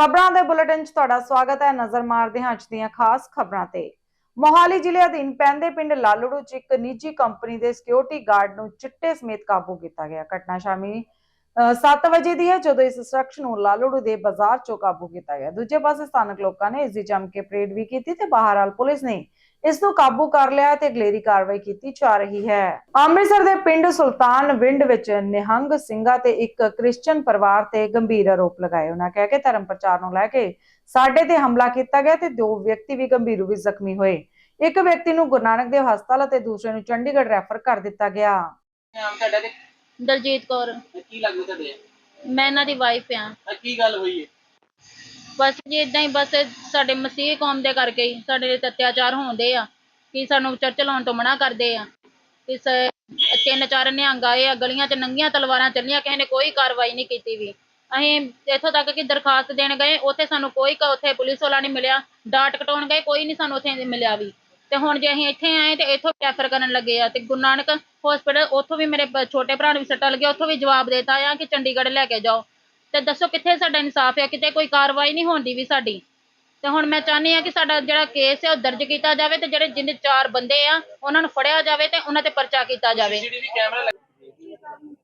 ਖਬਰਾਂ ਦੇ ਬੁਲੇਟਿਨ 'ਚ ਤੁਹਾਡਾ ਸਵਾਗਤ ਹੈ। ਨਜ਼ਰ ਮਾਰਦੇ ਹਾਂ ਅੱਜ ਦੀਆਂ ਖਾਸ ਖਬਰਾਂ ਤੇ। ਮੋਹਾਲੀ ਜ਼ਿਲ੍ਹੇ ਅਧੀਨ ਪੈਂਦੇ ਪਿੰਡ ਲਾਲੜੂ 'ਚ ਇੱਕ ਨਿੱਜੀ ਕੰਪਨੀ ਦੇ ਸਿਕਿਉਰਿਟੀ ਗਾਰਡ ਨੂੰ ਚਿੱਟੇ ਸਮੇਤ ਕਾਬੂ ਕੀਤਾ ਗਿਆ। ਘਟਨਾ ਸ਼ਾਮੀ 7 ਵਜੇ ਦੀ ਹੈ, ਜਦੋਂ ਇਸ ਸ਼ਖਸ ਨੂੰ ਲਾਲੜੂ ਦੇ ਬਾਜ਼ਾਰ 'ਚੋਂ ਕਾਬੂ ਕੀਤਾ ਗਿਆ। ਦੂਜੇ ਪਾਸੇ ਸਥਾਨਕ ਲੋਕਾਂ ਨੇ ਇਸ ਦੀ ਜੰਮ ਕੇ ਪਰੇਡ ਵੀ ਕੀਤੀ ਤੇ ਬਹਰਾਲ ਪੁਲਿਸ ਨੇ ਇਸ ਨੂੰ ਕਾਬੂ ਕਰ ਲਿਆ ਤੇ ਅਗਲੇਰੀ ਕਾਰਵਾਈ ਕੀਤੀ ਜਾ ਰਹੀ ਹੈ। ਅੰਮ੍ਰਿਤਸਰ ਦੇ ਪਿੰਡ ਸੁਲਤਾਨ ਵਿੰਡ ਵਿੱਚ ਨਿਹੰਗ ਸਿੰਘਾਂ ਤੇ ਇੱਕ ਕ੍ਰਿਸਚੀਅਨ ਪਰਿਵਾਰ ਤੇ ਗੰਭੀਰ ਆਰੋਪ ਲਗਾਏ। ਉਹਨਾਂ ਕਹਿ ਕੇ ਧਰਮ ਪ੍ਰਚਾਰ ਨੂੰ ਲੈ ਕੇ ਸਾਡੇ ਤੇ ਹਮਲਾ ਕੀਤਾ ਗਿਆ ਤੇ ਦੋ ਵਿਅਕਤੀ ਵੀ ਗੰਭੀਰ ਰੂਪ ਵਿੱਚ ਜ਼ਖਮੀ ਹੋਏ। ਇੱਕ ਵਿਅਕਤੀ ਨੂੰ ਗੁਰੂ ਨਾਨਕ ਦੇਵ ਹਸਪਤਾਲ ਅਤੇ ਦੂਸਰੇ ਨੂੰ ਚੰਡੀਗੜ੍ਹ ਰੈਫਰ ਕਰ ਦਿੱਤਾ ਗਿਆ। ਨਾਮ ਤੁਹਾਡਾ ਤੇ ਦਲਜੀਤ ਕੌਰ। ਕੀ ਲੱਗਦਾ ਤੁਹਾਡੇ? ਮੈਂ ਇਹਨਾਂ ਦੀ ਵਾਈਫ ਆ ਆ ਕੀ ਗੱਲ ਹੋਈ ਹੈ? ਬਸ ਜੀ ਇਦਾਂ ਹੀ ਬਸ ਸਾਡੇ ਮਸੀਹ ਕੌਮ ਦੇ ਕਰਕੇ ਹੀ ਸਾਡੇ ਤੇ ਅਤਿਆਚਾਰ ਹੁੰਦੇ ਆ ਕਿ ਸਾਨੂੰ ਚਰਚ ਲਾਉਣ ਤੋਂ ਮਨਾ ਕਰਦੇ ਆ। ਕਿ ਤਿੰਨ ਚਾਰ ਨਿਹੰਗ ਆਏ ਆ, ਗਲੀਆਂ 'ਚ ਨੰਗੀਆਂ ਤਲਵਾਰਾਂ ਚੱਲੀਆਂ, ਕਿਸੇ ਨੇ ਕੋਈ ਕਾਰਵਾਈ ਨਹੀਂ ਕੀਤੀ ਵੀ। ਅਸੀਂ ਇੱਥੋਂ ਤੱਕ ਕਿ ਦਰਖਾਸਤ ਦੇਣ ਗਏ, ਉੱਥੇ ਸਾਨੂੰ ਕੋਈ ਕ- ਉੱਥੇ ਪੁਲਿਸ ਵਾਲਾ ਨਹੀਂ ਮਿਲਿਆ, ਡਾਟ ਕਟਾਉਣ ਗਏ, ਕੋਈ ਨਹੀਂ ਸਾਨੂੰ ਉੱਥੇ ਮਿਲਿਆ ਵੀ। ਤੇ ਹੁਣ ਜੇ ਅਸੀਂ ਇੱਥੇ ਆਏ ਤੇ ਇੱਥੋਂ ਰੈਫਰ ਕਰਨ ਲੱਗੇ ਆ। ਤੇ ਗੁਰੂ ਨਾਨਕ ਹਸਪੀਟਲ ਉੱਥੋਂ ਵੀ ਮੇਰੇ ਬ- ਛੋਟੇ ਭਰਾ ਨੂੰ ਵੀ ਸੱਟਾਂ ਲੱਗਿਆ, ਉੱਥੋਂ ਵੀ ਜਵਾਬ ਦੇਤਾ ਆ ਕਿ ਚੰਡੀਗੜ੍ਹ ਲੈ ਕੇ ਜਾਓ। ਤੇ ਦੱਸੋ ਕਿੱਥੇ ਸਾਡਾ ਇਨਸਾਫ ਹੈ ਕਿਤੇ ਕੋਈ ਕਾਰਵਾਈ ਨਹੀਂ ਹੁੰਦੀ ਵੀ ਸਾਡੀ। ਤੇ ਹੁਣ ਮੈਂ ਚਾਹੁੰਦੀ ਆ ਕਿ ਸਾਡਾ ਜਿਹੜਾ ਕੇਸ ਹੈ ਉਹ ਦਰਜ ਕੀਤਾ ਜਾਵੇ ਤੇ ਜਿਹੜੇ ਜਿੰਨੇ ਚਾਰ ਬੰਦੇ ਆ ਉਹਨਾਂ ਨੂੰ ਫੜਿਆ ਜਾਵੇ ਤੇ ਉਹਨਾਂ ਤੇ ਪਰਚਾ ਕੀਤਾ ਜਾਵੇ।